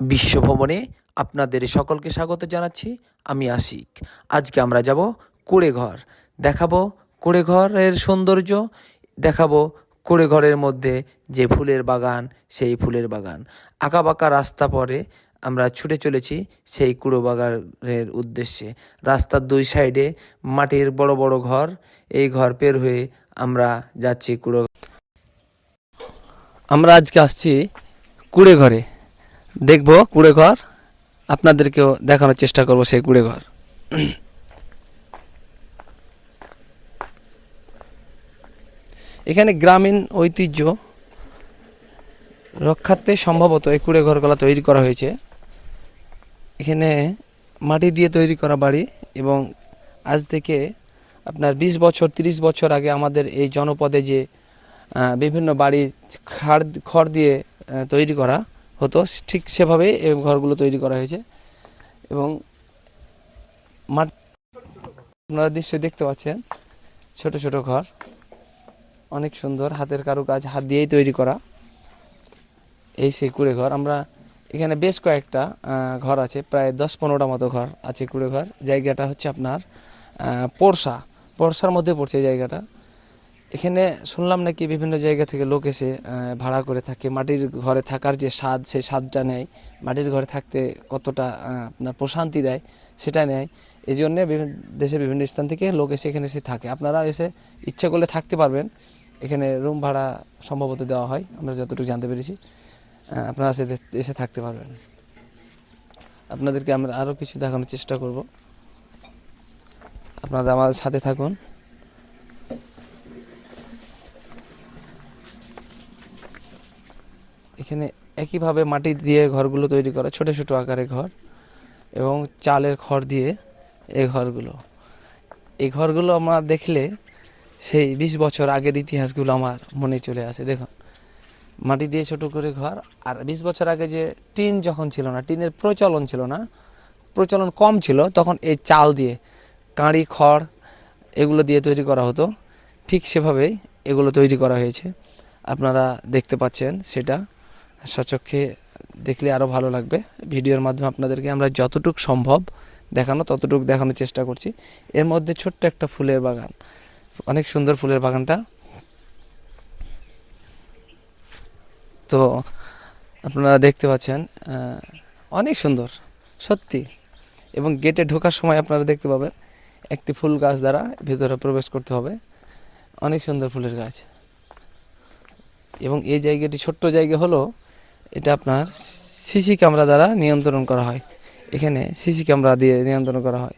বিশ্বভ্রমণে আপনাদের সকলকে স্বাগত জানাচ্ছি, আমি আশিক। আজকে আমরা যাব কুড়েঘর। দেখাবো কুড়েঘরের সৌন্দর্য, দেখাবো কুড়েঘরের মধ্যে যে ফুলের বাগান, সেই ফুলের বাগান। আঁকাবাঁকা রাস্তা পরে আমরা ছুটে চলেছি সেই কুড়ো বাগানের উদ্দেশ্যে। রাস্তার দুই সাইডে মাটির বড় বড় ঘর, এই ঘর পের হয়ে আমরা যাচ্ছি কুড়ো আমরা আজকে আসছি কুড়ে ঘরে দেখব কুড়ে ঘর। আপনাদেরকেও দেখানোর চেষ্টা করব সেই কুড়ে ঘর। এখানে গ্রামীণ ঐতিহ্য রক্ষার্থে সম্ভবত এই কুড়ে ঘরগুলো তৈরি করা হয়েছে। এখানে মাটি দিয়ে তৈরি করা বাড়ি এবং আজ থেকে আপনার বিশ বছর, তিরিশ বছর আগে আমাদের এই জনপদে যে বিভিন্ন বাড়ি খাড়, খড় দিয়ে তৈরি করা হতো, ঠিক সেভাবেই এই ঘরগুলো তৈরি করা হয়েছে। এবং মাঠ আপনারা দৃশ্য দেখতে পাচ্ছেন, ছোট ছোট ঘর, অনেক সুন্দর, হাতের কারুকাজ, হাত দিয়েই তৈরি করা। এই সেই কুড়ে ঘর, আমরা এখানে বেশ কয়েকটা ঘর আছে, প্রায় দশ পনেরোটা মতো ঘর আছে কুড়ে ঘর। জায়গাটা হচ্ছে আপনার পোরশা পোরশার মধ্যে পড়ছে এই জায়গাটা। এখানে শুনলাম নাকি বিভিন্ন জায়গা থেকে লোক এসে ভাড়া করে থাকে। মাটির ঘরে থাকার যে স্বাদ, সেই স্বাদটা নেয়। মাটির ঘরে থাকতে কতটা আপনার প্রশান্তি দেয়, সেটা নেয়। এই জন্যে বিভিন্ন দেশের বিভিন্ন স্থান থেকে লোক এসে এখানে এসে থাকে। আপনারা এসে ইচ্ছে করলে থাকতে পারবেন। এখানে রুম ভাড়া সম্ভবত দেওয়া হয়। আমরা যতটুকু জানতে পেরেছি। আপনারা এসে এসে থাকতে পারবেন। আপনাদেরকে আমরা আরও কিছু দেখানোর চেষ্টা করব। আপনারা আমাদের সাথে থাকুন। এখানে একইভাবে মাটি দিয়ে ঘরগুলো তৈরি করা, ছোট ছোট আকারের ঘর এবং চালের খড় দিয়ে এই ঘরগুলো। এই ঘরগুলো আমার দেখলে সেই বিশ বছর আগের ইতিহাসগুলো আমার মনে চলে আসে। দেখুন, মাটি দিয়ে ছোট করে ঘর আর বিশ বছর আগে যে টিন যখন ছিল না, টিনের প্রচলন ছিল না, প্রচলন কম ছিল, তখন এই চাল দিয়ে কাঁড়ি, খড় এগুলো দিয়ে তৈরি করা হতো। ঠিক সেভাবেই এগুলো তৈরি করা হয়েছে। আপনারা দেখতে পাচ্ছেন সেটা। সচক্ষে দেখলে আরও ভালো লাগবে। ভিডিওর মাধ্যমে আপনাদেরকে আমরা যতটুকু সম্ভব দেখানো, ততটুকু দেখানোর চেষ্টা করছি। এর মধ্যে ছোট্ট একটা ফুলের বাগান। অনেক সুন্দর ফুলের বাগানটা। তো আপনারা দেখতে পাচ্ছেন অনেক সুন্দর, সত্যি। এবং গেটে ঢোকার সময় আপনারা দেখতে পাবেন, একটি ফুল গাছ দ্বারা ভেতরে প্রবেশ করতে হবে। অনেক সুন্দর ফুলের গাছ। এবং এই জায়গাটি ছোট্ট জায়গা হলো এটা আপনার সিসি ক্যামেরা দ্বারা নিয়ন্ত্রণ করা হয়। এখানে সিসি ক্যামেরা দিয়ে নিয়ন্ত্রণ করা হয়।